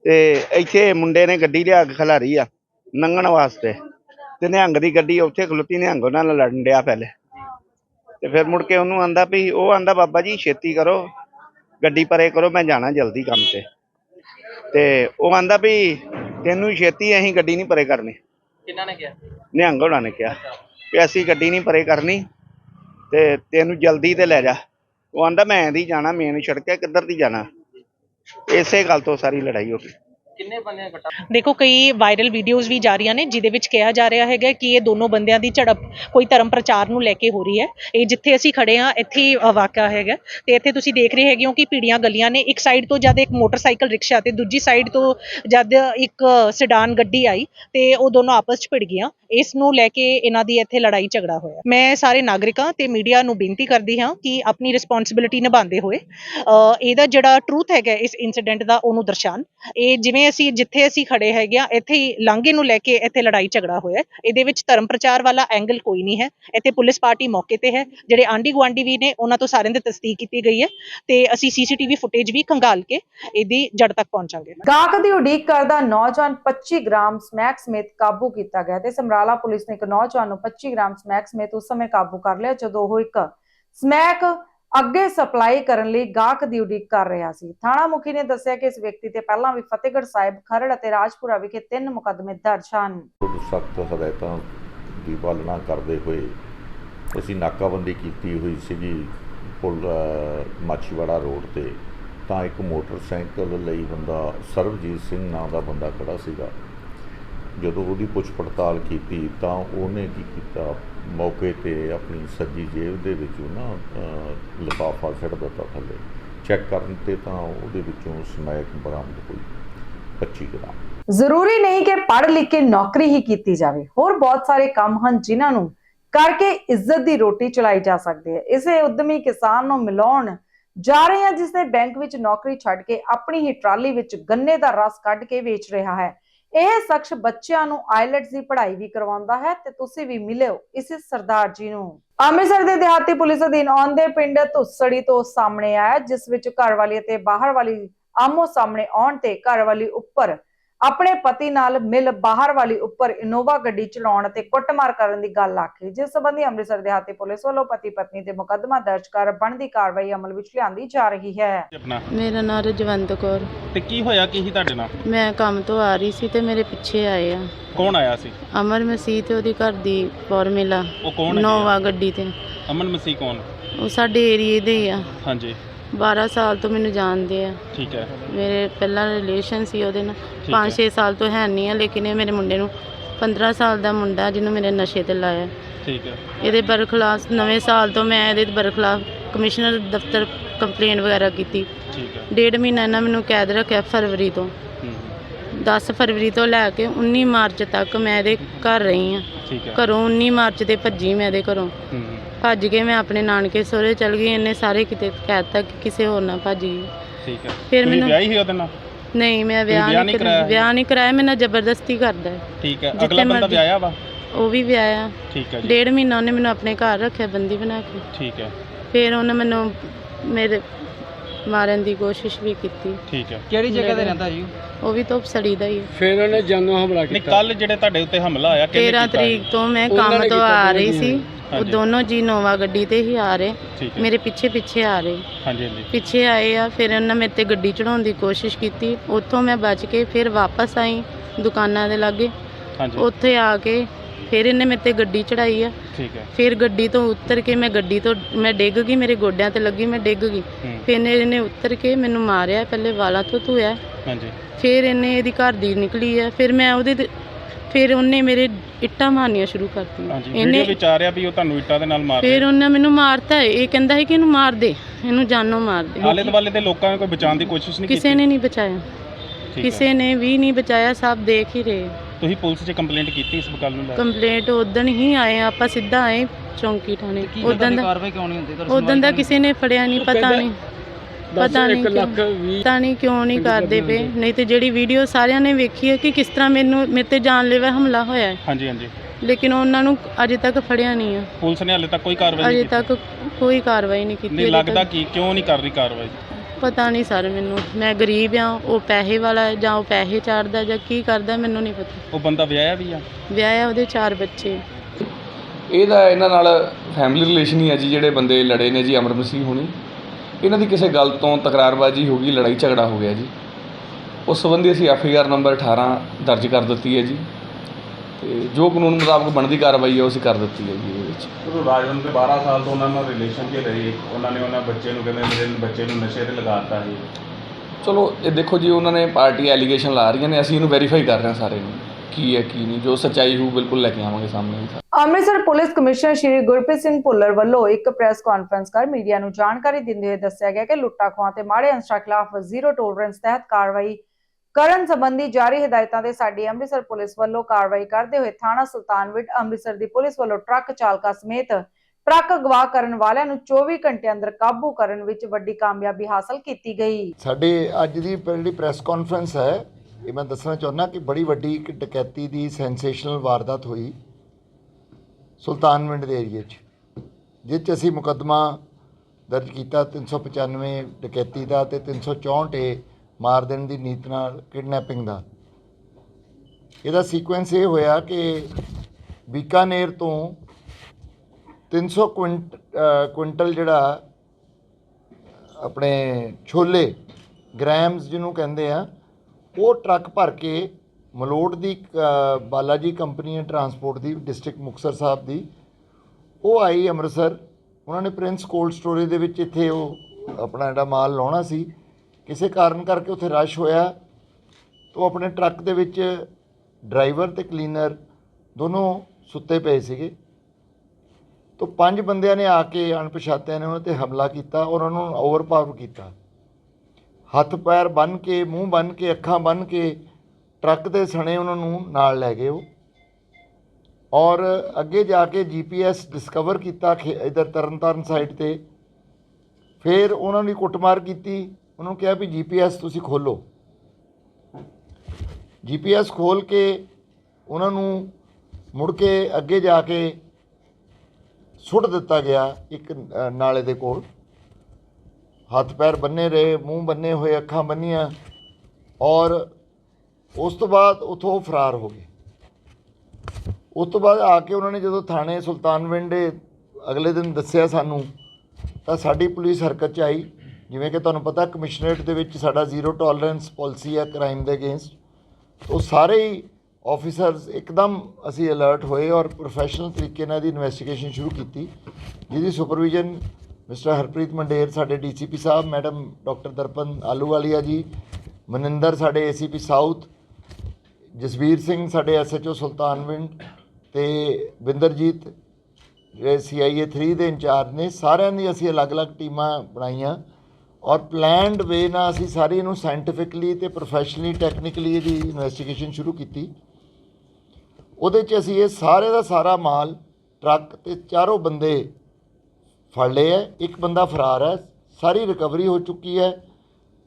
ਤੇ ਇੱਥੇ ਮੁੰਡੇ ਨੇ ਗੱਡੀ ਲਿਆ ਕੇ ਖਲਾਰੀ ਆ ਲੰਘਣ ਵਾਸਤੇ। ਤੇ ਨਿਹੰਗ ਦੀ ਗੱਡੀ ਉੱਥੇ ਖਲੋਤੀ ਨਿਹੰਗ ਉਹਨਾਂ ਨਾਲ ਲੜਨ ਡਿਆ ਪਹਿਲੇ। ਤੇ ਫਿਰ ਮੁੜ ਕੇ ਉਹਨੂੰ ਆਂਦਾ ਵੀ ਉਹ ਆਂਦਾ ਬਾਬਾ ਜੀ ਛੇਤੀ ਕਰੋ। ਗੱਡੀ ਪਰੇ ਕਰੋ ਮੈਂ ਜਾਣਾ ਜਲਦੀ ਕੰਮ ਤੇ। ਤੇ ਉਹ ਆਂਦਾ ਵੀ ਤੈਨੂੰ ਛੇਤੀ ਅਸੀਂ ਗੱਡੀ ਨਹੀਂ ਪਰੇ ਕਰਨੀ। ਕਿੰਨਾ ਨੇ ਕਿਹਾ? ਨਿਹੰਗ ਉਹਨਾਂ ਨੇ ਕਿਹਾ ਵੀ ਅਸੀਂ ਗੱਡੀ ਨਹੀਂ ਪਰੇ ਕਰਨੀ ਤੇ ਤੈਨੂੰ ਜਲਦੀ ਤੇ ਲੈ ਜਾ। ਉਹ ਆਂਦਾ ਮੈਂ ਦੀ ਜਾਣਾ ਮੇਨ ਸੜਕ ਹੈ ਕਿੱਧਰ ਦੀ ਜਾਣਾ। ਇਸੇ ਗੱਲ ਤੋਂ ਸਾਰੀ ਲੜਾਈ ਹੋ ਗਈ। ਕਿੰਨੇ ਬੰਦੇ ਨੇ ਦੇਖੋ ਕਈ ਵਾਇਰਲ ਵੀਡੀਓਜ਼ ਵੀ ਜਾ ਰਹੀਆਂ ਨੇ ਜਿਹਦੇ ਵਿੱਚ ਕਿਹਾ ਜਾ ਰਿਹਾ ਹੈਗਾ ਕਿ ਇਹ ਦੋਨੋਂ ਬੰਦਿਆਂ ਦੀ ਝੜਪ ਕੋਈ ਧਰਮ ਪ੍ਰਚਾਰ ਨੂੰ ਲੈ ਕੇ ਹੋ ਰਹੀ ਹੈ। ਇਹ ਜਿੱਥੇ ਅਸੀਂ ਖੜੇ ਹਾਂ ਇੱਥੇ ਹੀ, ਵਾਕਿਆ ਹੈਗਾ। ਤੇ ਇੱਥੇ ਤੁਸੀਂ ਦੇਖ ਰਹੇ ਹੈਗੇ ਹੋ ਕਿ ਪੀੜੀਆਂ ਗਲੀਆਂ ਨੇ। ਇੱਕ ਸਾਈਡ ਤੋਂ ਜਦ ਇੱਕ ਮੋਟਰਸਾਈਕਲ ਰਿਕਸ਼ਾ ਤੇ ਦੂਜੀ ਸਾਈਡ ਤੋਂ ਜਦ ਇੱਕ ਸਿਡਾਨ ਗੱਡੀ ਆਈ ਤੇ ਉਹ ਦੋਨੋਂ ਆਪਸ 'ਚ ਭਿੜ ਗਈਆਂ। ਇਸ ਨੂੰ ਲੈ ਕੇ ਇਹਨਾਂ ਦੀ ਇੱਥੇ ਲੜਾਈ ਝਗੜਾ ਹੋਇਆ। ਮੈਂ ਸਾਰੇ ਨਾਗਰਿਕਾਂ ਤੇ ਮੀਡੀਆ ਨੂੰ ਬੇਨਤੀ ਕਰਦੀ ਹਾਂ ਕਿ ਆਪਣੀ ਰਿਸਪੌਂਸਿਬਿਲਿਟੀ ਨਿਭਾਉਂਦੇ ਹੋਏ ਇਹਦਾ ਜਿਹੜਾ ਟਰੂਥ ਹੈਗਾ ਇਸ ਇਨਸੀਡੈਂਟ ਦਾ ਉਹਨੂੰ ਦਰਸਾਉਣ। ਇਹ ਜਿਵੇਂ ਅਸੀਂ ਜਿੱਥੇ ਅਸੀਂ ਖੜੇ ਹੈਗੇ ਆ, ਇੱਥੇ ਹੀ ਲਾਂਘੇ ਨੂੰ ਲੈ ਕੇ ਇੱਥੇ ਲੜਾਈ ਝਗੜਾ ਹੋਇਆ ਇਹਦੇ ਵਿੱਚ ਧਰਮ ਪ੍ਰਚਾਰ ਵਾਲਾ ਐਂਗਲ ਕੋਈ ਨਹੀਂ ਹੈ। ਇੱਥੇ ਪੁਲਿਸ ਪਾਰਟੀ ਮੌਕੇ ਤੇ ਹੈ। ਜਿਹੜੇ ਆਂਢੀ ਗੁਆਂਢੀ ਵੀ ਨੇ, ਉਹਨਾਂ ਤੋਂ ਸਾਰਿਆਂ ਦੀ ਤਸਦੀਕ ਕੀਤੀ ਗਈ ਹੈ ਤੇ ਅਸੀਂ ਸੀਸੀਟੀਵੀ ਫੁਟੇਜ ਵੀ ਖੰਗਾਲ ਕੇ ਇਹਦੀ ਜੜ ਤੱਕ ਪਹੁੰਚਾਂਗੇ। ਗਾਹਕ ਦੀ ਉਡੀਕ ਕਰਦਾ ਨੌਜਵਾਨ 25 ਗ੍ਰਾਮ ਸਮੈਕ ਸਮੇਤ ਕਾਬੂ ਕੀਤਾ ਗਿਆ ਤੇ ਸਮਰਾਲਾ ਪੁਲਿਸ ਨੇ ਇੱਕ ਨੌਜਵਾਨ ਨੂੰ 25 ਗ੍ਰਾਮ ਸਮੈਕ ਸਮੇਤ ਉਸ ਸਮੇਂ ਕਾਬੂ ਕਰ ਲਿਆ, ਜਦੋਂ ਉਹ ਇੱਕ ਸਮੈਕ ਅੱਗੇ ਸਪਲਾਈ ਕਰਨ ਲਈ ਗਾਹਕ ਦੀ ਉਡੀਕ ਕਰ ਰਿਹਾ ਸੀ। ਥਾਣਾ ਮੁਖੀ ਨੇ ਦੱਸਿਆ ਕਿ ਇਸ ਵਿਅਕਤੀ ਤੇ ਪਹਿਲਾਂ ਵੀ ਫਤਿਹਗੜ੍ਹ ਸਾਹਿਬ, ਖਰੜ ਅਤੇ ਰਾਜਪੁਰਾ ਵਿਖੇ ਤਿੰਨ ਮੁਕੱਦਮੇ ਦਰਜ ਹਨ। ਸਖਤ ਹਦਾਇਤਾਂ ਦੀ ਪਾਲਣਾ ਕਰਦੇ ਹੋਏ ਅਸੀਂ ਨਾਕਾਬੰਦੀ ਕੀਤੀ ਹੋਈ ਸੀਗੀ ਪੁਲ ਮਾਛੀਵਾੜਾ ਰੋਡ ਤੇ। ਤਾਂ ਇੱਕ ਮੋਟਰਸਾਈਕਲ ਲਈ ਬੰਦਾ ਸਰਬਜੀਤ ਸਿੰਘ ਨਾਂ ਦਾ ਬੰਦਾ ਖੜਾ ਸੀਗਾ। ਜਦੋਂ ਉਹਦੀ ਪੁੱਛ ਪੜਤਾਲ ਕੀਤੀ ਤਾਂ ਉਹਨੇ ਕੀ ਕੀਤਾ? ਮੌਕੇ ਤੇ ਆਪਣੀ ਸੱਜੀ ਜੇਬ ਦੇ ਵਿੱਚੋਂ ਨਾ ਲਿਫਾਫਾ ਛੱਡ ਦਿੱਤਾ ਥੱਲੇ। ਚੈੱਕ ਕਰਨ ਤੇ ਤਾਂ ਉਹਦੇ ਵਿੱਚੋਂ ਸਮੈਕ ਬਰਾਮਦ ਹੋਈ। 25 ਗ੍ਰਾਮ। ਜ਼ਰੂਰੀ ਨਹੀਂ ਕਿ ਪੜ੍ਹ ਲਿਖ ਕੇ ਨੌਕਰੀ ਹੀ ਕੀਤੀ ਜਾਵੇ। ਹੋਰ ਬਹੁਤ ਸਾਰੇ ਕੰਮ ਹਨ ਜਿਨ੍ਹਾਂ ਨੂੰ ਕਰਕੇ ਇੱਜ਼ਤ ਦੀ ਰੋਟੀ ਚਲਾਈ ਜਾ ਸਕਦੀ ਹੈ। ਇਸੇ ਉਦਮੀ ਕਿਸਾਨ ਨੂੰ ਮਿਲਾਉਣ ਜਾ ਰਹੇ ਹਾਂ ਜਿਸ ਨੇ ਬੈਂਕ ਵਿੱਚ ਨੌਕਰੀ ਛੱਡ ਕੇ ਆਪਣੀ ਹੀ ਟਰਾਲੀ ਵਿੱਚ ਗੰਨੇ ਦਾ ਰਸ ਕੱਢ ਕੇ ਵੇਚ ਰਿਹਾ ਹੈ। ਇਹ ਸ਼ਖਸ ਬੱਚਿਆਂ ਨੂੰ ਆਈਲੈਟਸ ਦੀ ਪੜ੍ਹਾਈ ਵੀ ਕਰਵਾਉਂਦਾ ਹੈ ਤੇ ਤੁਸੀਂ ਵੀ ਮਿਲਿਓ ਇਸ ਸਰਦਾਰ ਜੀ ਨੂੰ। ਅੰਮ੍ਰਿਤਸਰ ਦੇ ਦਿਹਾਤੀ ਪੁਲਿਸ ਅਧੀਨ ਆਉਂਦੇ ਪਿੰਡ ਧੁੱਸੜੀ ਤੋਂ ਸਾਹਮਣੇ ਆਇਆ, ਜਿਸ ਵਿੱਚ ਘਰ ਵਾਲੀ ਅਤੇ ਬਾਹਰ ਵਾਲੀ ਆਮੋ ਸਾਹਮਣੇ ਆਉਣ ਤੇ ਘਰ ਵਾਲੀ ਉੱਪਰ ਆਪਣੇ ਪਤੀ ਨਾਲ ਮਿਲ ਬਾਹਰ ਵਾਲੀ ਉੱਪਰ ਇਨੋਵਾ ਗੱਡੀ ਚਲਾਉਣ ਅਤੇ ਕੁੱਟਮਾਰ ਕਰਨ ਦੀ ਗੱਲ ਆਖੀ ਜਿਸ ਸੰਬੰਧੀ ਅੰਮ੍ਰਿਤਸਰ ਦਿਹਾਤੀ ਪੁਲਿਸ ਵੱਲੋਂ ਪਤੀ ਪਤਨੀ ਤੇ ਮੁਕੱਦਮਾ ਦਰਜ ਕਰ ਬਣਦੀ ਕਾਰਵਾਈ ਅਮਲ ਵਿੱਚ ਲਿਆਂਦੀ ਜਾ ਰਹੀ ਹੈ। ਆਪਣਾ। ਮੇਰਾ ਨਾਂ ਰਜਵੰਤ ਕੌਰ। ਤੇ ਕੀ ਹੋਇਆ? ਕੀ ਸੀ ਤੁਹਾਡੇ ਨਾਲ? ਮੈਂ ਕੰਮ ਤੋਂ ਆ ਰਹੀ ਸੀ ਤੇ ਮੇਰੇ ਪਿੱਛੇ ਆਏ ਆ। ਕੌਣ ਆਇਆ ਸੀ? ਅਮਰ ਮਸੀਹ ਤੇ ਉਹਦੀ ਘਰ ਦੀ ਫੋਰਮੂਲਾ ਉਹ ਕੌਣ ਹੈ ਨੋਵਾ ਗੱਡੀ ਤੇ। ਅਮਨ ਮਸੀਹ ਕੌਣ? ਉਹ ਸਾਡੇ ਏਰੀਏ ਦੇ ਹੀ ਆ। ਹਾਂਜੀ। 12 ਸਾਲ ਤੋਂ ਮੈਨੂੰ ਜਾਣਦੇ ਆ। ਠੀਕ ਹੈ। ਮੇਰੇ ਪਹਿਲਾਂ ਰਿਲੇਸ਼ਨ ਸੀ ਉਹਦੇ ਨਾਲ। ਠੀਕ 5-6 ਸਾਲ ਤੋਂ ਹੈ ਨਹੀਂ ਆ ਲੇਕਿਨ ਇਹ ਮੇਰੇ ਮੁੰਡੇ ਨੂੰ 15 ਸਾਲ ਦਾ ਮੁੰਡਾ ਜਿਹਨੂੰ ਮੇਰੇ ਨਸ਼ੇ ਤੇ ਲਾਇਆ। ਠੀਕ ਹੈ। ਇਹਦੇ ਬਰਖਲਾਫ ਨਵੇਂ ਸਾਲ ਤੋਂ ਮੈਂ ਇਹਦੇ ਬਰਖਲਾਫ ਕਮਿਸ਼ਨਰ ਦਫ਼ਤਰ ਕੰਪਲੇਂਟ ਵਗੈਰਾ ਕੀਤੀ। ਠੀਕ ਹੈ। ਡੇਢ ਮਹੀਨਾ ਇਹਨਾਂ ਮੈਨੂੰ ਕੈਦ ਰੱਖਿਆ ਫਰਵਰੀ ਤੋਂ। ਹੂੰ, 10 ਫਰਵਰੀ ਤੋਂ ਲੈ ਕੇ 19 ਮਾਰਚ ਤੱਕ ਮੈਂ ਇਹਦੇ ਘਰ ਰਹੀ ਆ। ਠੀਕ ਹੈ। ਘਰੋਂ 19 ਮਾਰਚ ਤੇ ਭੱਜੀ ਮੈਂ ਇਹਦੇ ਘਰੋਂ। ਹੂੰ, ਭੱਜ ਕੇ ਮੈਂ ਆਪਣੇ ਨਾਨਕੇ ਸਹੁਰੇ ਚਲ ਗਈ ਇਹਨੇ ਸਾਰੇ ਕਿਤੇ ਕਹਿਤਾ ਕਿ ਕਿਸੇ ਹੋਰ ਨਾਲ ਭੱਜ ਗਈ। ਠੀਕ ਹੈ। ਫਿਰ ਤੁਸੀਂ ਮੈਨੂੰ ਵਿਆਹੀ ਸੀ ਉਹਦੇ ਨਾਲ? ਨਹੀਂ ਮੈਂ ਤੁਸੀਂ ਵਿਆਹ ਵਿਆਹ ਨਹੀਂ ਨਹੀਂ ਕਰਾਇਆ। ਕਰਾਇਆ? ਵਿਆਹ ਨਹੀਂ ਕਰਾਇਆ ਮੇਰੇ ਨਾਲ ਜ਼ਬਰਦਸਤੀ ਕਰਦਾ ਹੈ। ਠੀਕ ਹੈ। ਜਿੱਥੇ ਅਗਲਾ ਬੰਦਾ ਮਰਜ਼ੀ- ਵਿਆਹਿਆ ਵਾ? ਉਹ ਵੀ ਵਿਆਹਿਆ। ਠੀਕ ਹੈ ਜੀ। ਡੇਢ ਮਹੀਨਾ ਉਹਨੇ ਮੈਨੂੰ ਆਪਣੇ ਘਰ ਰੱਖਿਆ ਬੰਦੀ ਬਣਾ ਕੇ। ਠੀਕ ਹੈ। ਫਿਰ ਉਹਨੇ ਮੈਨੂੰ ਮੇਰੇ ਮਾਰਨ ਦੀ ਕੋਸ਼ਿਸ਼ ਵੀ ਕੀਤੀ। ਠੀਕ ਹੈ। ਕਿਹੜੀ ਜਗ੍ਹਾ ਤੇ ਰਹਿੰਦਾ ਜੀ? ਉਹ ਵੀ ਧੁੱਪ ਸੜੀ ਦਾ ਹੀ ਹੈ। ਫਿਰ ਉਹਨੇ ਜਾਨੋਂ ਹਮਲਾ ਨਹੀਂ ਕੱਲ ਜਿਹੜੇ ਤੁਹਾਡੇ ਉੱਤੇ ਹਮਲਾ ਹੋਇਆ ਕਿਹਨੇ 13 ਕੀਤਾ ਤਰੀਕ ਤੋਂ ਮੈਂ ਉਹਨਾਂ ਕੰਮ ਨੇ ਤੋਂ ਕੀਤਾ, ਆ ਰਹੀ ਸੀ। ਉਹ ਹਾਂਜੀ। ਦੋਨੋਂ ਜੀ ਨੋਵਾ ਗੱਡੀ ਤੇ ਹੀ ਆ ਰਹੇ। ਠੀਕ ਹੈ। ਮੇਰੇ ਪਿੱਛੇ ਪਿੱਛੇ ਆ ਰਹੇ। ਹਾਂਜੀ ਹਾਂਜੀ। ਪਿੱਛੇ ਆਏ ਆ ਫਿਰ ਉਹਨਾਂ ਮੇਰੇ ਤੇ ਗੱਡੀ ਚੜਾਉਣ ਦੀ ਕੋਸ਼ਿਸ਼ ਕੀਤੀ। ਉੱਥੋਂ ਮੈਂ ਬਚ ਕੇ ਫਿਰ ਵਾਪਸ ਆਈ ਦੁਕਾਨਾਂ ਦੇ ਲਾਗੇ। ਹਾਂਜੀ। ਉੱਥੇ ਆ ਕੇ ਫਿਰ ਇਹਨੇ ਮੇਰੇ ਤੇ ਗੱਡੀ ਚੜਾਈ ਆ। ਠੀਕ ਹੈ। ਫਿਰ ਗੱਡੀ ਤੋਂ ਉਤਰ ਕੇ ਮੈਂ ਗੱਡੀ ਤੋਂ ਮੈਂ ਡਿੱਗ ਗਈ ਮੇਰੇ ਗੋਡਿਆਂ ਤੇ ਲੱਗੀ ਮੈਂ ਡਿੱਗ ਗਈ। ਹੂੰ। ਫਿਰ ਇਹਨੇ ਇਹਨੇ ਉਤਰ ਕੇ ਮੈਨੂੰ ਮਾਰਿਆ ਪਹਿਲੇ ਵਾਲਾਂ ਤੋਂ ਧੋਇਆ। ਹਾਂਜੀ। ਫਿਰ ਇਹਨੇ ਇਹਦੀ ਘਰ ਦੀ ਨਿਕਲੀ ਆ। ਫਿਰ ਮੈਂ ਉਹਦੇ ਤੇ- ਫਿਰ ਉਹਨੇ ਮੇਰੇ ਇੱਟਾਂ ਮਾਰਨੀਆਂ ਸ਼ੁਰੂ ਕਰਤੀਆਂ। ਹਾਂਜੀ ਵੀਡੀਓ ਵਿੱਚ ਆ ਰਿਹਾ ਵੀ ਉਹ ਤੁਹਾਨੂੰ ਇੱਟਾਂ ਦੇ ਨਾਲ ਮਾਰ ਫਿਰ ਉਹਨੇ ਮੈਨੂੰ ਮਾਰਤਾ ਹੈ। ਇਹ ਕਹਿੰਦਾ ਹੈ ਕਿ ਇਹਨੂੰ ਮਾਰ ਦੇ। ਇਹਨੂੰ ਜਾਨੋਂ ਮਾਰ ਦੇ। ਆਲੇ ਦੁਆਲੇ ਦੇ ਲੋਕਾਂ ਨੇ ਕੋਈ ਬਚਾਉਣ ਦੀ ਕੋਸ਼ਿਸ਼ ਨਹੀਂ ਕੀਤੀ? ਕਿਸੇ ਨੇ ਨਹੀਂ ਬਚਾਇਆ। ਕਿਸੇ ਨੇ ਵੀ ਨਹੀਂ ਬਚਾਇਆ ਸਭ ਦੇਖ ਹੀ ਰਹੇ। ਤੁਸੀਂ ਪੁਲਿਸ 'ਚ ਕੰਪਲੇਂਟ ਕੀਤੀ ਇਸ ਗੱਲ ਨੂੰ ਲੈ? ਕੰਪਲੇਂਟ ਉਦਣ ਹੀ ਆਏ ਆ, ਆਪਾਂ ਸਿੱਧਾ ਆਏ ਚੌਂਕੀ ਥਾਣੇ। ਉਦੋਂ ਦਾ ਕਾਰਵਾਈ ਕਿਉਂ ਨਹੀਂ ਹੁੰਦੀ? ਉਦੋਂ ਦਾ ਕਿਸੇ ਨੇ ਫੜਿਆ ਨਹੀਂ ਪਤਾ ਨਹੀਂ। ਪਤਾ ਨਹੀਂ 1 ਲੱਖ ਕਿਉਂ- 20 ਪਤਾ ਨਹੀਂ ਕਿਉਂ ਨਹੀਂ ਕਰਦੇ ਪਏ। ਨਹੀਂ ਤੇ ਜਿਹੜੀ ਵੀਡੀਓ ਸਾਰਿਆਂ ਨੇ ਵੇਖੀ ਹੈ ਕਿ ਕਿਸ ਤਰ੍ਹਾਂ ਮੈਨੂੰ ਮੇਰੇ ਤੇ ਜਾਨਲੇਵਾ ਹਮਲਾ ਹੋਇਆ ਹੈ। ਹਾਂਜੀ ਹਾਂਜੀ। ਲੇਕਿਨ ਉਹਨਾਂ ਨੂੰ ਅਜੇ ਤੱਕ ਫੜਿਆ ਨਹੀਂ ਹੈ ਪੁਲਿਸ ਨੇ ਹਾਲੇ ਤੱਕ ਕੋਈ ਕਾਰਵਾਈ ਨਹੀਂ ਅਜੇ ਕੀਤੀ। ਤੱਕ ਕੋਈ ਕਾਰਵਾਈ ਨਹੀਂ ਕੀਤੀ ਨਹੀਂ ਅਜੇ ਲੱਗਦਾ ਤੱਕ। ਕਿ ਕਿਉਂ ਨਹੀਂ ਕਰ ਰਹੀ ਕਾਰਵਾਈ? ਪਤਾ ਨਹੀਂ ਸਰ ਮੈਨੂੰ। ਮੈਂ ਗਰੀਬ ਆ ਉਹ ਪੈਸੇ ਵਾਲਾ ਹੈ ਜਾਂ ਉਹ ਪੈਸੇ ਚਾੜਦਾ ਜਾਂ ਕੀ ਕਰਦਾ ਮੈਨੂੰ ਨਹੀਂ ਪਤਾ। ਉਹ ਬੰਦਾ ਵਿਆਹਿਆ ਵੀ ਆ? ਵਿਆਹਿਆ ਉਹਦੇ ਚਾਰ ਬੱਚੇ। ਇਹਦਾ ਇਹਨਾਂ ਨਾਲ ਫੈਮਿਲੀ ਰਿਲੇਸ਼ਨ ਹੀ ਹੈ ਜੀ ਜਿਹੜੇ ਬੰਦੇ ਲੜੇ ਨੇ ਜੀ ਅਮਰ ਮਸੀਹ ਹੋਣੀ। ਇਹਨਾਂ ਦੀ ਕਿਸੇ ਗੱਲ ਤੋਂ ਤਕਰਾਰਬਾਜ਼ੀ ਹੋ ਗਈ ਲੜਾਈ ਝਗੜਾ ਹੋ ਗਿਆ ਜੀ। ਉਸ ਸੰਬੰਧੀ ਅਸੀਂ ਐਫ ਆਈ ਆਰ ਨੰਬਰ 18 ਦਰਜ ਕਰ ਦਿੱਤੀ ਹੈ ਜੀ। ਤੇ ਜੋ ਕਾਨੂੰਨ ਮੁਤਾਬਕ ਬਣਦੀ ਕਾਰਵਾਈ ਹੈ ਉਹ ਅਸੀਂ ਕਰ ਦਿੱਤੀ ਹੈ ਜੀ ਇਹਦੇ ਵਿੱਚ। ਉਹ ਰਾਜਨ ਦੇ 12 ਸਾਲ ਤੋਂ ਉਹਨਾਂ ਨਾਲ ਰਿਲੇਸ਼ਨ 'ਚ ਰਹੇ। ਉਹਨਾਂ ਨੇ ਉਹਨਾਂ ਬੱਚੇ ਨੂੰ ਕਹਿੰਦੇ ਮੇਰੇ ਬੱਚੇ ਨੂੰ ਨਸ਼ੇ ਤੇ ਲਗਾਤਾ ਸੀ ਚਲੋ ਇਹ ਦੇਖੋ ਜੀ ਉਹਨਾਂ ਨੇ ਪਾਰਟੀ ਐਲੀਗੇਸ਼ਨ ਲਾ ਰਹੀਆਂ ਨੇ ਅਸੀਂ ਇਹਨੂੰ ਵੈਰੀਫਾਈ ਕਰ ਰਹੇ ਹਾਂ ਸਾਰੇ ਨੂੰ। ਕੀ ਹੈ ਕੀ ਨਹੀਂ ਜੋ ਸੱਚਾਈ ਹੋਊ ਬਿਲਕੁਲ ਲੈ ਕੇ ਆਵਾਂਗੇ ਸਾਹਮਣੇ ਜੀ ਅੰਮ੍ਰਿਤਸਰ ਪੁਲਿਸ ਕਮਿਸ਼ਨਰ ਸ਼੍ਰੀ ਗੁਰਪ੍ਰੀਤ ਸਿੰਘ ਭੁੱਲਰ ਵੱਲੋਂ ਇੱਕ ਪ੍ਰੈਸ ਕਾਨਫਰੰਸ ਕਰ ਮੀਡੀਆ ਨੂੰ ਜਾਣਕਾਰੀ ਦਿੰਦੇ ਹੋਏ ਦੱਸਿਆ ਗਿਆ ਕਿ ਲੁੱਟਾਂ ਖੋਹਾਂ ਤੇ ਮਾੜੇ ਅੰਸਰਾਂ ਖਿਲਾਫ ਜ਼ੀਰੋ ਟੋਲਰੈਂਸ ਤਹਿਤ ਕਾਰਵਾਈ ਕਰਨ ਸੰਬੰਧੀ ਜਾਰੀ ਹਦਾਇਤਾਂ ਦੇ ਸਾਡੀ ਅੰਮ੍ਰਿਤਸਰ ਪੁਲਿਸ ਵੱਲੋਂ ਕਾਰਵਾਈ ਕਰਦੇ ਹੋਏ ਥਾਣਾ ਸੁਲਤਾਨਵਿੰਡ ਅੰਮ੍ਰਿਤਸਰ ਦੀ ਪੁਲਿਸ ਵੱਲੋਂ ਟਰੱਕ ਚਾਲਕਾਂ ਸਮੇਤ ਟਰੱਕ ਅਗਵਾ ਕਰਨ ਵਾਲਿਆਂ ਨੂੰ 24 ਘੰਟੇ ਅੰਦਰ ਕਾਬੂ ਕਰਨ ਵਿੱਚ ਵੱਡੀ ਕਾਮਯਾਬੀ ਹਾਸਲ ਕੀਤੀ ਗਈ। ਸਾਡੇ ਅੱਜ ਦੀ ਜਿਹੜੀ ਪ੍ਰੈਸ ਕਾਨਫਰੰਸ ਹੈ ਇਹ ਮੈਂ ਦੱਸਣਾ ਚਾਹੁੰਦਾ ਕਿ ਬੜੀ ਵੱਡੀ ਇੱਕ ਡਕੈਤੀ ਦੀ ਸੈਂਸੇਸ਼ਨਲ ਵਾਰਦਾਤ ਹੋਈ ਸੁਲਤਾਨਵਿੰਡ ਦੇ ਏਰੀਏ 'ਚ, ਜਿਸ 'ਚ ਅਸੀਂ ਮੁਕੱਦਮਾ ਦਰਜ ਕੀਤਾ 395 ਡਕੈਤੀ ਦਾ ਤੇ 364 ਏ ਮਾਰ ਦੇਣ ਦੀ ਨੀਤ ਨਾਲ ਕਿਡਨੈਪਿੰਗ ਦਾ। ਇਹਦਾ ਸੀਕੁਐਂਸ ਇਹ ਹੋਇਆ ਕਿ ਬੀਕਾਨੇਰ ਤੋਂ 300 ਕੁਇੰਟ ਕੁਇੰਟਲ ਜਿਹੜਾ ਆਪਣੇ ਛੋਲੇ ਗ੍ਰਾਮਸ ਜਿਹਨੂੰ ਕਹਿੰਦੇ ਆ ਉਹ ਟਰੱਕ ਭਰ ਕੇ ਮਲੋਟ ਦੀ ਅ, ਬਾਲਾਜੀ ਕੰਪਨੀ ਹੈ ਟਰਾਂਸਪੋਰਟ ਦੀ ਡਿਸਟ੍ਰਿਕਟ ਮੁਕਤਸਰ ਸਾਹਿਬ ਦੀ ਉਹ ਆਈ ਅੰਮ੍ਰਿਤਸਰ। ਉਹਨਾਂ ਨੇ ਪ੍ਰਿੰਸ ਕੋਲਡ ਸਟੋਰੇਜ ਦੇ ਵਿੱਚ ਇੱਥੇ ਉਹ ਆਪਣਾ ਜਿਹੜਾ ਮਾਲ ਲਾਉਣਾ ਸੀ। ਕਿਸੇ ਕਾਰਨ ਕਰਕੇ ਉੱਥੇ ਰਸ਼ ਹੋਇਆ। ਤਾਂ ਉਹ ਆਪਣੇ ਟਰੱਕ ਦੇ ਵਿੱਚ ਡਰਾਈਵਰ ਤੇ ਕਲੀਨਰ ਦੋਨੋਂ ਸੁੱਤੇ ਪਏ ਸੀਗੇ। ਤਾਂ ਪੰਜ ਬੰਦਿਆਂ ਨੇ ਆ ਕੇ ਅਣਪਛਾਤਿਆਂ ਨੇ ਉਹਨਾਂ ਤੇ ਹਮਲਾ ਕੀਤਾ। ਔਰ ਉਹਨਾਂ ਨੂੰ ਓਵਰਪਾਵਰ ਕੀਤਾ। ਹੱਥ ਪੈਰ ਬੰਨ ਕੇ, ਮੂੰਹ ਬੰਨ ਕੇ, ਅੱਖਾਂ ਬੰਨ ਕੇ ਟਰੱਕ ਦੇ ਸਣੇ ਉਹਨਾਂ ਨੂੰ ਨਾਲ ਲੈ ਗਏ ਉਹ। ਔਰ ਅੱਗੇ ਜਾ ਕੇ ਜੀਪੀਐਸ ਡਿਸਕਵਰ ਕੀਤਾ ਇਧਰ ਤਰਨਤਾਰਨ ਸਾਈਡ ਤੇ। ਫਿਰ ਉਹਨਾਂ ਨੇ ਕੁੱਟਮਾਰ ਕੀਤੀ। ਉਹਨਾਂ ਨੂੰ ਕਿਹਾ ਵੀ ਜੀਪੀਐਸ ਤੁਸੀਂ ਖੋਲੋ ਜੀਪੀਐਸ ਖੋਲ ਕੇ ਉਹਨਾਂ ਨੂੰ ਮੁੜ ਕੇ ਅੱਗੇ ਜਾ ਕੇ ਸੁੱਟ ਦਿੱਤਾ ਗਿਆ ਇੱਕ ਨਾਲੇ ਦੇ ਕੋਲ। ਹੱਥ ਪੈਰ ਬੰਨੇ ਰਹੇ, ਮੂੰਹ ਬੰਨੇ ਹੋਏ, ਅੱਖਾਂ ਬੰਨੀਆਂ ਔਰ ਉਸ ਤੋਂ ਬਾਅਦ ਉਥੋਂ ਉਹ ਫਰਾਰ ਹੋ ਗਏ। ਉਸ ਤੋਂ ਬਾਅਦ ਆ ਕੇ ਉਹਨਾਂ ਨੇ ਜਦੋਂ ਥਾਣੇ ਸੁਲਤਾਨਵਿੰਡ ਦੇ ਅਗਲੇ ਦਿਨ ਦੱਸਿਆ ਸਾਨੂੰ, ਤਾਂ ਸਾਡੀ ਪੁਲਿਸ ਹਰਕਤ 'ਚ ਆਈ। ਜਿਵੇਂ ਕਿ ਤੁਹਾਨੂੰ ਪਤਾ, ਕਮਿਸ਼ਨਰੇਟ ਦੇ ਵਿੱਚ ਸਾਡਾ ਜ਼ੀਰੋ ਟੋਲਰੈਂਸ ਪਾਲਿਸੀ ਹੈ ਕ੍ਰਾਈਮ ਦੇ ਅਗੇਂਸਟ। ਉਹ ਸਾਰੇ ਹੀ ਆਫੀਸਰਸ ਇੱਕਦਮ ਅਸੀਂ ਅਲਰਟ ਹੋਏ ਔਰ ਪ੍ਰੋਫੈਸ਼ਨਲ ਤਰੀਕੇ ਨਾਲ ਦੀ ਇਨਵੈਸਟੀਗੇਸ਼ਨ ਸ਼ੁਰੂ ਕੀਤੀ, ਜਿਹਦੀ ਸੁਪਰਵਿਜ਼ਨ ਮਿਸਟਰ ਹਰਪ੍ਰੀਤ ਮੰਡੇਰ ਸਾਡੇ DCP sahib, madam doctor Darpan Ahluwalia ji, Maninder ਸਾਡੇ ਏਸੀਪੀ ਸਾਊਥ, ਜਸਵੀਰ ਸਿੰਘ ਸਾਡੇ ਐਸਐਚਓ ਸੁਲਤਾਨਵਿੰਡ ਤੇ ਬਿੰਦਰਜੀਤ, ਜਿਹੜੇ ਸੀਆਈਏ 3 ਦੇ ਇੰਚਾਰਜ ਨੇ, ਸਾਰਿਆਂ ਦੀ ਅਸੀਂ ਅਲੱਗ-ਅਲੱਗ ਟੀਮਾਂ ਬਣਾਈਆਂ ਔਰ ਪਲੈਨਡ ਵੇ ਨਾਲ ਅਸੀਂ ਸਾਰੀ ਇਹਨੂੰ ਸਾਇੰਟੀਫਿਕਲੀ ਤੇ ਪ੍ਰੋਫੈਸ਼ਨਲੀ ਟੈਕਨੀਕਲੀ ਇਹਦੀ ਇਨਵੈਸਟੀਗੇਸ਼ਨ ਸ਼ੁਰੂ ਕੀਤੀ। ਉਹਦੇ 'ਚ ਅਸੀਂ ਇਹ ਸਾਰੇ ਦਾ ਸਾਰਾ ਮਾਲ, ਟਰੱਕ ਤੇ ਚਾਰੋਂ ਬੰਦੇ ਫੜ ਲਏ ਹੈ। ਇੱਕ ਬੰਦਾ ਫਰਾਰ ਹੈ। ਸਾਰੀ ਰਿਕਵਰੀ ਹੋ ਚੁੱਕੀ ਹੈ।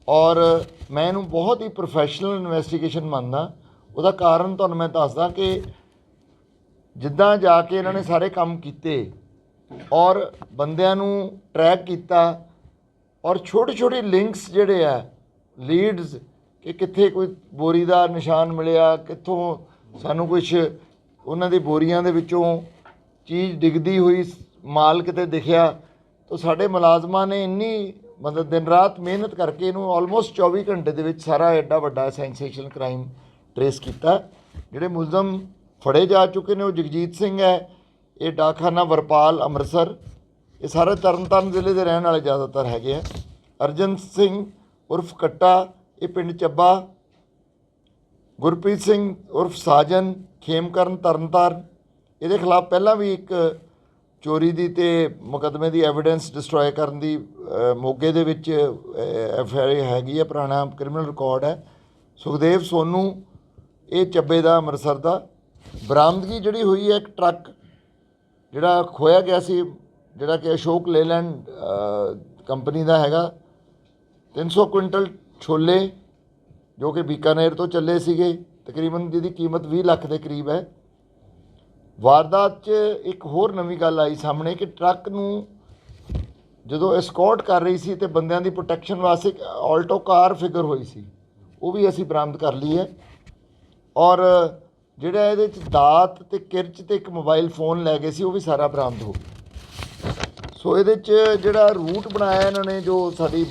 ਔਰ ਮੈਂ ਇਹਨੂੰ ਬਹੁਤ ਹੀ ਪ੍ਰੋਫੈਸ਼ਨਲ ਇਨਵੈਸਟੀਗੇਸ਼ਨ ਮੰਨਦਾ। ਉਹਦਾ ਕਾਰਨ ਤੁਹਾਨੂੰ ਮੈਂ ਦੱਸਦਾ ਕਿ ਜਿੱਦਾਂ ਜਾ ਕੇ ਇਹਨਾਂ ਨੇ ਸਾਰੇ ਕੰਮ ਕੀਤੇ ਔਰ ਬੰਦਿਆਂ ਨੂੰ ਟਰੈਕ ਕੀਤਾ ਔਰ ਛੋਟੇ ਛੋਟੇ ਲਿੰਕਸ ਜਿਹੜੇ ਆ ਲੀਡਸ ਕਿ ਕਿੱਥੇ ਕੋਈ ਬੋਰੀ ਦਾ ਨਿਸ਼ਾਨ ਮਿਲਿਆ, ਕਿੱਥੋਂ ਸਾਨੂੰ ਕੁਝ ਉਹਨਾਂ ਦੇ ਬੋਰੀਆਂ ਦੇ ਵਿੱਚੋਂ ਚੀਜ਼ ਡਿੱਗਦੀ ਹੋਈ ਮਾਲ ਕਿਤੇ ਦਿਖਿਆ, ਤਾਂ ਸਾਡੇ ਮੁਲਾਜ਼ਮਾਂ ਨੇ ਇੰਨੀ ਮਤਲਬ ਦਿਨ ਰਾਤ ਮਿਹਨਤ ਕਰਕੇ ਇਹਨੂੰ ਆਲਮੋਸਟ 24 ਘੰਟੇ ਦੇ ਵਿੱਚ ਸਾਰਾ ਐਡਾ ਵੱਡਾ ਸੈਂਸੇਸ਼ਨਲ ਕ੍ਰਾਈਮ ਟ੍ਰੇਸ ਕੀਤਾ। ਜਿਹੜੇ ਮੁਲਜ਼ਮ ਫੜੇ ਜਾ ਚੁੱਕੇ ਨੇ ਉਹ ਜਗਜੀਤ ਸਿੰਘ ਹੈ, ਇਹ ਡਾਕਖਾਨਾ ਵਰਪਾਲ ਅੰਮ੍ਰਿਤਸਰ, ਇਹ ਸਾਰੇ ਤਰਨਤਾਰਨ ਜ਼ਿਲ੍ਹੇ ਦੇ ਰਹਿਣ ਵਾਲੇ ਜ਼ਿਆਦਾਤਰ ਹੈਗੇ ਆ। ਅਰਜਨ ਸਿੰਘ ਉਰਫ ਕੱਟਾ, ਇਹ ਪਿੰਡ ਚੱਬਾ, ਗੁਰਪ੍ਰੀਤ ਸਿੰਘ ਉਰਫ ਸਾਜਨ, ਖੇਮਕਰਨ ਤਰਨਤਾਰਨ, ਇਹਦੇ ਖਿਲਾਫ ਪਹਿਲਾਂ ਵੀ ਇੱਕ ਚੋਰੀ ਦੀ ਤੇ ਮੁਕੱਦਮੇ ਦੀ ਐਵੀਡੈਂਸ ਡਿਸਟਰੋਏ ਕਰਨ ਦੀ ਮੋਗੇ ਦੇ ਵਿੱਚ ਐਫ ਆਈ ਹੈਗੀ ਹੈ ਪੁਰਾਣਾ ਕ੍ਰਿਮੀਨਲ ਰਿਕਾਰਡ ਹੈ। ਸੁਖਦੇਵ ਸੋਨੂ, ਇਹ ਚੱਬੇ ਦਾ, ਅੰਮ੍ਰਿਤਸਰ ਦਾ। ਬਰਾਮਦਗੀ ਜਿਹੜੀ ਹੋਈ ਹੈ ਇੱਕ ਟਰੱਕ, ਜਿਹੜਾ ਖੋਇਆ ਗਿਆ ਸੀ, ਜਿਹੜਾ ਕਿ ਅਸ਼ੋਕ ਲੇਲੈਂਡ ਕੰਪਨੀ ਦਾ ਹੈਗਾ। 300 ਕੁਇੰਟਲ ਛੋਲੇ, ਜੋ ਕਿ ਬੀਕਾਨੇਰ ਤੋਂ ਚੱਲੇ ਸੀਗੇ। ਤਕਰੀਬਨ ਜਿਹਦੀ ਕੀਮਤ 20 ਲੱਖ ਦੇ ਕਰੀਬ ਹੈ। ਵਾਰਦਾਤ 'ਚ ਇੱਕ ਹੋਰ ਨਵੀਂ ਗੱਲ ਆਈ ਸਾਹਮਣੇ ਕਿ ਟਰੱਕ ਨੂੰ ਜਦੋਂ ਐਸਕੌਰਟ ਕਰ ਰਹੀ ਸੀ ਤੇ ਬੰਦਿਆਂ ਦੀ ਪ੍ਰੋਟੈਕਸ਼ਨ ਵਾਸਤੇ ਇੱਕ ਆਲਟੋ ਕਾਰ ਫਿਗਰ ਹੋਈ ਸੀ, ਉਹ ਵੀ ਅਸੀਂ ਬਰਾਮਦ ਕਰ ਲਈ ਹੈ। ਔਰ ਜਿਹੜਾ ਇਹਦੇ 'ਚ ਦਾਤ ਤੇ ਕਿਰਚ ਤੇ ਇੱਕ ਮੋਬਾਈਲ ਫੋਨ ਲੈ ਗਏ ਸੀ, ਉਹ ਵੀ ਸਾਰਾ ਬਰਾਮਦ ਹੋ ਗਿਆ। ਸੋ ਇਹਦੇ 'ਚ ਜਿਹੜਾ ਰੂਟ ਬਣਾਇਆ ਇਹਨਾਂ ਨੇ, ਜੋ ਸਾਡੀ